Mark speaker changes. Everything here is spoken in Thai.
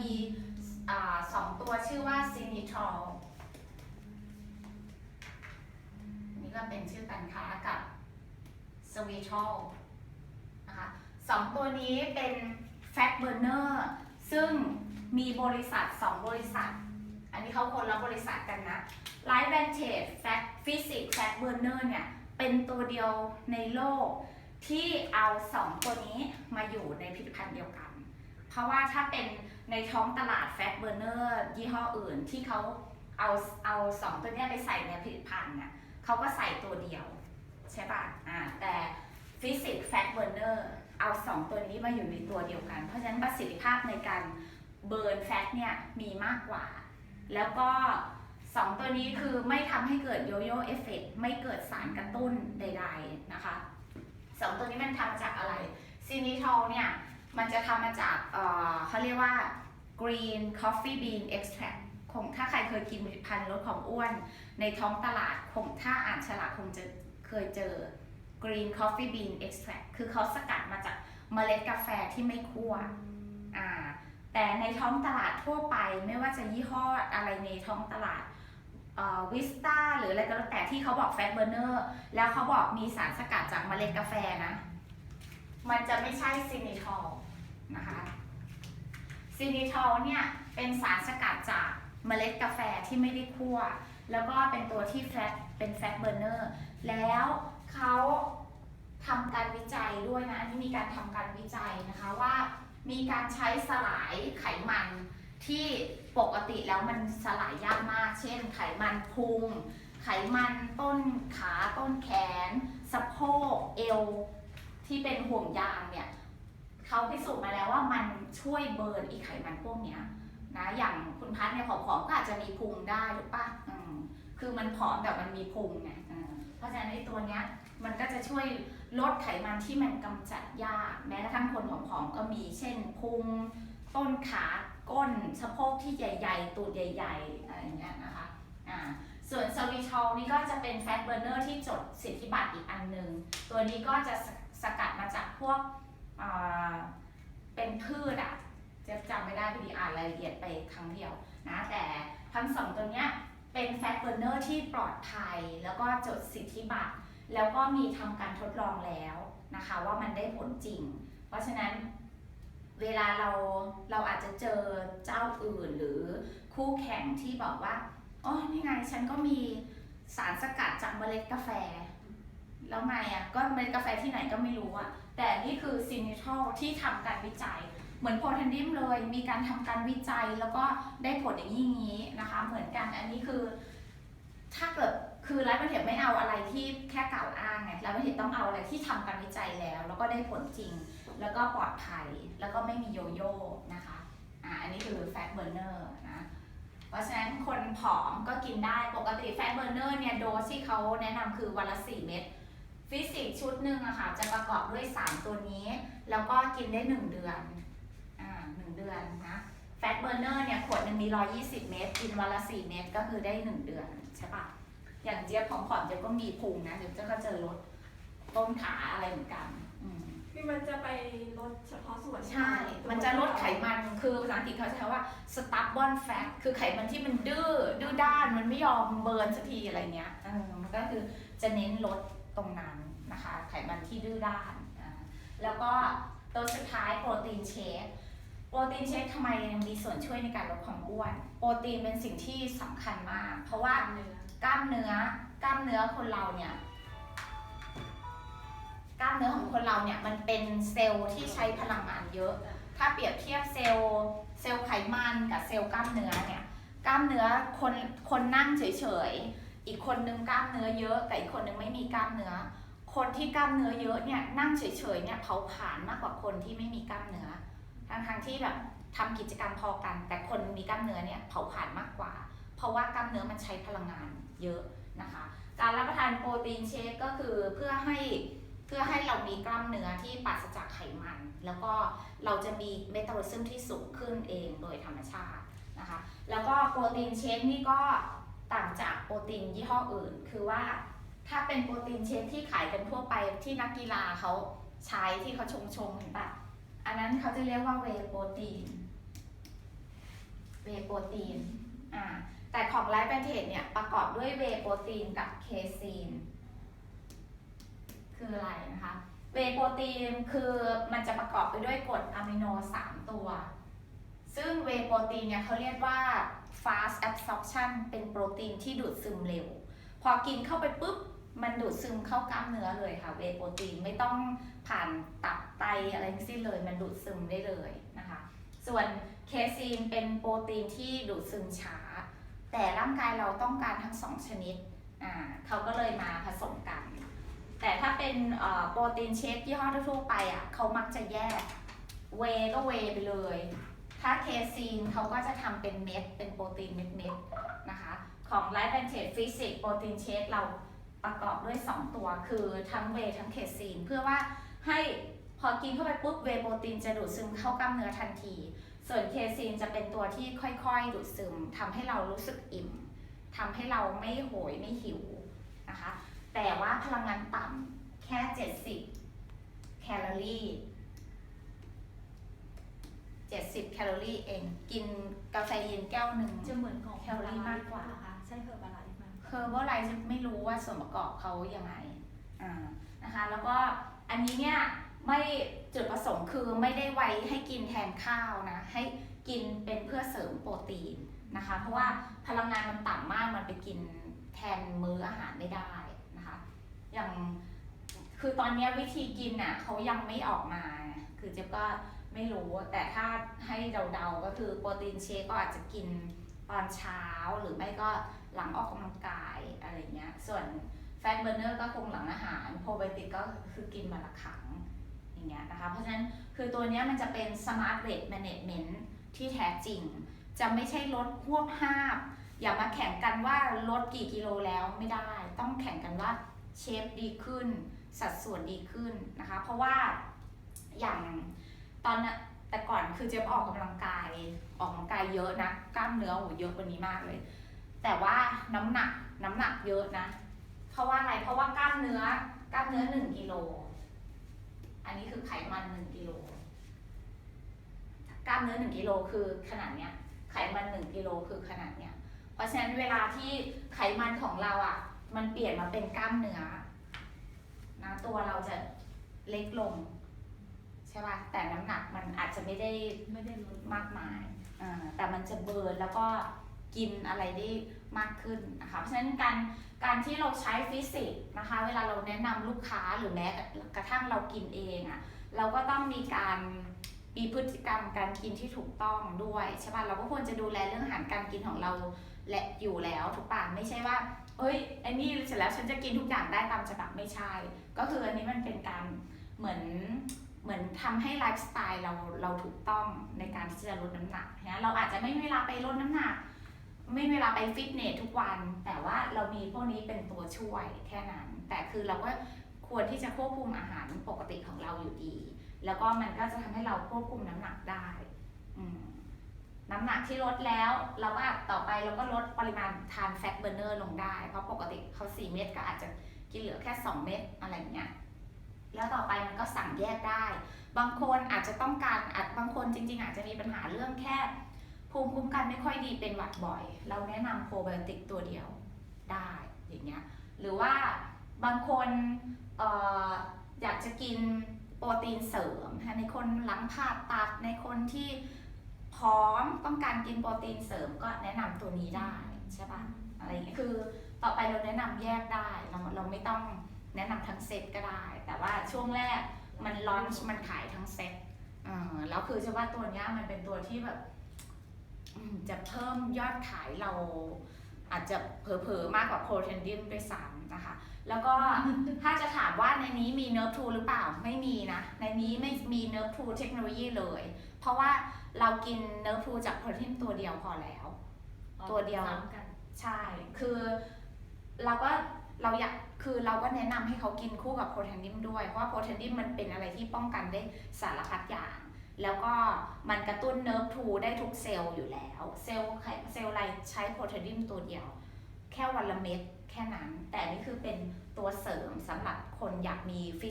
Speaker 1: มีอสองตัวชื่อว่าซินิทรอลนี่ก็เป็นชื่อการค้ากับสวีทอลนะคะสองตัวนี้เป็นแฟตเบอร์เนอร์ซึ่งมีบริษัทสองบริษัท อันนี้เขาคนละบริษัทกันนะไลท์แวนเทจแฟตฟิสิกแฟตเบอร์เนอร์เนี่ย เป็นตัวเดียวในโลกที่เอาสองตัวนี้มาอยู่ในผลิตภัณฑ์เดียวกัน เพราะว่าถ้าเป็น ในท้องตลาดแฟตเบอร์เนอร์ยี่ห้ออื่นที่เขาเอาเอาสองตัวนี้ไปใส่ในผลิตภัณฑ์เนี่ยเขาก็ใส่ตัวเดียว ใช่ป่ะอ่าแต่ฟิสิกส์แฟตเบอร์เนอร์เอาสองตัวนี้มาอยู่ในตัวเดียวกัน เพราะฉะนั้นประสิทธิภาพในการเบิร์นแฟตเนี่ยมีมากกว่า แล้วก็สองตัวนี้คือไม่ทำให้เกิดโยโย่เอฟเฟกไม่เกิดสารกระตุ้นใด ๆนะคะสองตัวนี้มันทำมาจากอะไรซินิทอลเนี่ยมันจะทำมาจากเอ่อเขาเรียกว่า green coffee bean extract คงถ้าใครเคยกินผลิตภัณฑ์ลดความอ้วน ในท้องตลาดคงถ้าอ่านฉลากคงจะเคยเจอ green coffee bean extract คือเขาสกัดมาจากเมล็ดกาแฟที่ไม่คั่วอ่าแต่ในท้องตลาดทั่วไปไม่ว่าจะยี่ห้ออะไรในท้องตลาดวิสตาหรืออะไรก็แล้วแต่ที่เขาบอกแฟตเบอร์เนอร์แล้วเขาบอกมีสารสกัดจากเมล็ดกาแฟนะ มันจะไม่ใช่ซินิทอลนะคะ ซินิทอลเนี่ยเป็นสารสกัดจากเมล็ดกาแฟที่ไม่ได้คั่ว แล้วก็เป็นตัวที่แฟตเป็นแฟตเบอร์เนอร์ แล้วเขาทำการวิจัยด้วยนะ อันนี้มีการทำการวิจัยนะคะว่ามีการใช้สลายไขมันที่ปกติแล้วมันสลายยากมาก เช่น ไขมันพุง ไขมันต้นขาต้นแขน สะโพกเอว ที่เป็นห่วงยางเนี่ย เขาพิสูจน์มาแล้วว่ามันช่วยเบิร์นอีไขมันพวกเนี้ยนะอย่างคุณพัฒน์เนี่ยผอมๆก็อาจจะมีพุงได้ถูกปะอืมคือมันผอมแต่มันมีพุงไงอืมเพราะฉะนั้นไอ้ตัวเนี้ยมันก็จะช่วยลดไขมันที่มันกำจัดยาก แม้กระทั่งคนผอมๆก็มีเช่นพุงต้นขาก้นสะโพกที่ใหญ่ๆ ตูดใหญ่ๆอะไรอย่างเงี้ยนะคะอ่าส่วนซาวิชอลนี่ก็จะเป็นแฟตเบอร์เนอร์ที่จดสิทธิบัตรอีกอันหนึ่งตัวนี้ก็จะสสกัดมาจากพวก เป็นพืชอะเจะจำไม่ได้พอดีอ่านรายละเอียดไปครั้งเดียวนะแต่ทั้งสองตัวเนี้ยเป็นแฟตเบอร์เนอร์ที่ปลอดภัย แล้วก็จดสิทธิบัตรแล้วก็มีทำการทดลองแล้วนะคะว่ามันได้ผลจริง เพราะฉะนั้นเวลาเราเราอาจจะเจอเจ้าอื่นหรือคู่แข่งที่บอกว่าอ๋อนี่ไงฉันก็มีสารสกัดจากเมล็ดกาแฟ แล้วไงอะก็เมล็ดกาแฟที่ไหนก็ไม่รู้อะ แต่นี่คือซินิทอลที่ทำการวิจัย เหมือนโพแทนดิมเลย มีการทำการวิจัยแล้วก็ได้ผลอย่างนี้งนี้นะคะ เหมือนกันอันนี้คือ ถ้าเกิดคือไรัฐประเทศไม่เอาอะไรที่แค่กล่าวอ้างไงไรัฐประเทศต้องเอาอะไรที่ทำการวิจัยแล้ว แล้วก็ได้ผลจริง แล้วก็ปลอดภัย แล้วก็ไม่มีโยโย่นะคะ อ่า อันนี้คือแฟตเบอร์เนอร์นะ เพราะฉะนั้นคนผอมก็กินได้ ปกติแฟตเบอร์เนอร์เนี่ยโดสที่เขาแนะนำคือวันละ 4 เม็ด ฟิสิกชุดหนึ่งอะค่ะจะประกอบด้วย 3 ตัวนี้ แล้วก็กินได้ 1 เดือน อ่าหนึ่งเดือนนะแฟตเบอร์เนอร์เนี่ยขวดหนึ่งมี 120 เม็ดกินวันละ 4 เม็ดก็คือได้ 1 เดือนใช่ปะอย่างเจี๊ยบผอมๆเจี๊ยบก็มีพุงนะเดี๋ยวเจ๊ก็เจอลดต้นขาอะไรเหมือนกันอืม
Speaker 2: คือมันจะไปลดเฉพาะส่วน
Speaker 1: ใช่ มันจะลดไขมัน คือภาษาอังกฤษเขาใช้ว่า stubborn fat คือไขมันที่มันดื้อ ดื้อด้าน มันไม่ยอมเบิร์นสักทีอะไรเงี้ยเออมันก็คือจะเน้นลด ตรงนั้นนะคะไขมันที่ดื้อด้านแล้วก็ตัวสุดท้ายโปรตีนเชคโปรตีนเชคทำไมมีส่วนช่วยในการลดความอ้วน โปรตีนเป็นสิ่งที่สำคัญมาก เพราะว่า
Speaker 2: ก
Speaker 1: ล้ามเนื้อกล้ามเนื้อคนเราเนี่ยกล้ามเนื้อของคนเราเนี่ยมันเป็นเซลล์ที่ใช้พลังงานเยอะ ถ้าเปรียบเทียบเซลล์เซลล์ไขมันกับเซลล์กล้ามเนื้อเนี่ยกล้ามเนื้อคนคนนั่งเฉยๆ อีกคนนึงกล้ามเนื้อเยอะ แต่อีกคนนึงไม่มีกล้ามเนื้อ คนที่กล้ามเนื้อเยอะเนี่ยนั่งเฉยๆเนี่ยเผาผลาญมากกว่าคนที่ไม่มีกล้ามเนื้อทั้งๆที่แบบทำกิจกรรมพอกัน แต่คนมีกล้ามเนื้อเนี่ยเผาผลาญมากกว่า เพราะว่ากล้ามเนื้อมันใช้พลังงานเยอะนะคะ การรับประทานโปรตีนเชคก็คือเพื่อให้เพื่อให้เรามีกล้ามเนื้อที่ปราศจากไขมัน แล้วก็เราจะมีเมตาบอลิซึมที่สูงขึ้นเองโดยธรรมชาตินะคะ แล้วก็โปรตีนเชคนี่ก็ ต่างจากโปรตีนยี่ห้ออื่น คือว่าถ้าเป็นโปรตีนเชคที่ขายกันทั่วไปที่นักกีฬาเขาใช้ที่เขาชงชงเห็นปะอันนั้นเขาจะเรียกว่าเวโปรตีน เวโปรตีนอ่าแต่ของไลฟ์แบนเทจเนี่ยประกอบด้วยเวโปรตีนกับเคซีน คืออะไรนะคะ เวโปรตีนคือมันจะประกอบไปด้วยกรดอะมิโน3ตัว ซึ่งเวโปรตีนเนี่ยเขาเรียกว่า fast absorption เป็นโปรตีนที่ดูดซึมเร็ว พอกินเข้าไปปุ๊บ มันดูดซึมเข้ากล้ามเนื้อเลยค่ะ เวโปรตีนไม่ต้องผ่านตับไตอะไรทั้งสิ้นเลย มันดูดซึมได้เลยนะคะ ส่วนเคซีนเป็นโปรตีนที่ดูดซึมช้า แต่ร่างกายเราต้องการทั้งสองชนิดอ่าเขาก็เลยมาผสมกัน แต่ถ้าเป็นเอ่อโปรตีนเชคยี่ห้อทั่วไปอะเขามักจะแยกเวก็เวไปเลย ถ้าเคซีนเขาก็จะทำเป็นเม็ด เป็นโปรตีนเม็ดๆนะคะ ของไลฟ์แอนเท e ฟิสิกโปรตีนเชคเราประกอบด้วย 2 ตัว คือทั้งเวทั้งเคซีน เพื่อว่าให้พอกินเข้าไปปุ๊บเวโปรตีนจะดูดซึมเข้ากล้ามเนื้อทันที ส่วนเคซีนจะเป็นตัวที่ค่อยๆ ดูดซึมทำให้เรารู้สึกอิ่มทำให้เราไม่โหยไม่หิวนะคะ แต่ว่าพลังงานต่ำแค่ 70 แคลอรี่ 70 แคลอรี่เอง กินกาแฟเย็นแก้วหนึ่ง
Speaker 2: จะเหมือนของ
Speaker 1: แคลอรี่มากกว่า
Speaker 2: ค่ะใช่เฮอร์บาไลฟ์มาก
Speaker 1: เคอร์บอไลซ์ไม่รู้ว่าส่วนประกอบเขายังไงอ่านะคะ แล้วก็อันนี้เนี่ยไม่จุดประสงค์คือไม่ได้ไว้ให้กินแทนข้าวนะ ให้กินเป็นเพื่อเสริมโปรตีนนะคะ เพราะว่าพลังงานมันต่ำมากมันไปกินแทนมื้ออาหารไม่ได้นะคะ อย่างคือตอนเนี้ยวิธีกินน่ะเขายังไม่ออกมา คือเจ๊ก็ ไม่รู้ แต่ถ้าให้เดาๆก็คือโปรตีนเชคก็อาจจะกินตอนเช้าหรือไม่ก็หลังออกกำลังกายอะไรเงี้ย ส่วนแฟตเบอร์เนอร์ก็คงหลังอาหารโปรไบโติกก็คือกินวันละครั้งอย่างเงี้ยนะคะ เพราะฉะนั้นคือตัวเนี้ยมันจะเป็น smart weight management ที่แท้จริง จะไม่ใช่ลดพวกห้าบอย่ามาแข่งกันว่าลดกี่กิโลแล้วไม่ได้ ต้องแข่งกันว่าเชฟดีขึ้น สัดส่วนดีขึ้นนะคะ เพราะว่าอย่าง ตอนน่ะแต่ก่อนคือเจ๊ออกกำลังกาย ออกกำลังกายเยอะนะกล้ามเนื้อโหเยอะกว่านี้มากเลย แต่ว่าน้ำหนักน้ำหนักเยอะนะ เพราะว่าอะไรเพราะว่ากล้ามเนื้อกล้ามเนื้อหนึ่งกิโลอันนี้คือไขมันหนึ่งกิโลกล้ามเนื้อหนึ่งกิโลคือขนาดเนี้ย ไขมันหนึ่งกิโลคือขนาดเนี้ย เพราะฉะนั้นเวลาที่ไขมันของเราอะ มันเปลี่ยนมาเป็นกล้ามเนื้อนะตัวเราจะเล็กลง ใช่ป่ะแต่น้ำหนักมันอาจจะไม่ได้
Speaker 2: ไม่ได้ลด
Speaker 1: มากมายอ่าแต่มันจะเบิร์นแล้วก็กินอะไรได้มากขึ้นนะคะเพราะฉะนั้นการการที่เราใช้ฟิสิกส์นะคะ เวลาเราแนะนำลูกค้าหรือแม้กระทั่งเรากินเองอะ่ะเราก็ต้องมีการมีพฤติกรรมการกินที่ถูกต้องด้วยใช่ป่ะเราก็ควรจะดูแลเรื่องอาหารการกินของเราและอยู่แล้วถูกป่ะไม่ใช่ว่าเอ้ยไอ้นี่เสร็จแล้วฉันจะกินทุกอย่างได้ตามฉบับไม่ใช่ ก็คืออันนี้มันเป็นการเหมือน เหมือนทำให้ไลฟ์สไตล์เราเราถูกต้องในการที่จะลดน้ำหนักนะเราอาจจะไม่มีเวลาไปลดน้ำหนัก ไม่มีเวลาไปฟิตเนสทุกวัน แต่ว่าเรามีพวกนี้เป็นตัวช่วยแค่นั้น แต่คือเราก็ควรที่จะควบคุมอาหารปกติของเราอยู่ดี แล้วก็มันก็จะทำให้เราควบคุมน้ำหนักได้อน้ำหนักที่ลดแล้ว เราก็ต่อไปเราก็ลดปริมาณทานแฟตเบอร์เนอร์ลงได้ เพราะปกติเขา 4 เม็ดก็อาจจะกินเหลือแค่ 2 เม็ดอะไรอย่างเงี้ย แล้วต่อไปมันก็สั่งแยกได้ บางคนอาจจะต้องการอาจบางคนจริง ๆ อาจจะมีปัญหาเรื่องแค่ ภูมิคุ้มกันไม่ค่อยดีเป็นหวัดบ่อย เราแนะนำโปรไบโอติกตัวเดียวได้อย่างเงี้ยหรือว่าบางคนอออยากจะกินโปรตีนเสริมนะในคนหลังผ่าตัดในคนที่พร้อมต้องการกินโปรตีนเสริมก็แนะนำตัวนี้ได้ใช่ปะอะไรอย่างเงี้ยคือต่อไปเราแนะนำแยกได้เราเราไม่ต้อง แนะนำทั้งเซตก็ได้ แต่ว่าช่วงแรกมันลอนช์มันขายทั้งเซตอ่าแล้วคือจะว่าตัวเนี้ยมันเป็นตัวที่แบบอืมจะเพิ่มยอดขายเราอาจจะเผลอๆมากกว่าโคเทนดิมด้วยซ้ำนะคะ แล้วก็ถ้าจะถามว่าในนี้มีเนิร์ฟทูหรือเปล่าไม่มีนะ ในนี้ไม่มีเนิร์ฟทูเทคโนโลยีเลย เพราะว่าเรากินเนิร์ฟทูจากโปรตีนตัวเดียวพอแล้ว ตัวเดียว
Speaker 2: ซ้ำกัน
Speaker 1: ใช่ คือเราก็เราอยาก คือเราก็แนะนำให้เขากินคู่กับโปรตีนดิมด้วย เพราะว่าโปรตีนดิมมันเป็นอะไรที่ป้องกันได้สารพัดอย่าง แล้วก็มันกระตุ้นเนิร์ฟทูได้ทุกเซลล์อยู่แล้ว เซลล์เซลล์อะไรใช้โปรตีนดิมตัวเดียว แค่วันละเม็ดแค่นั้น แต่นี่คือเป็นตัวเสริมสำหรับคนอยากมีฟิ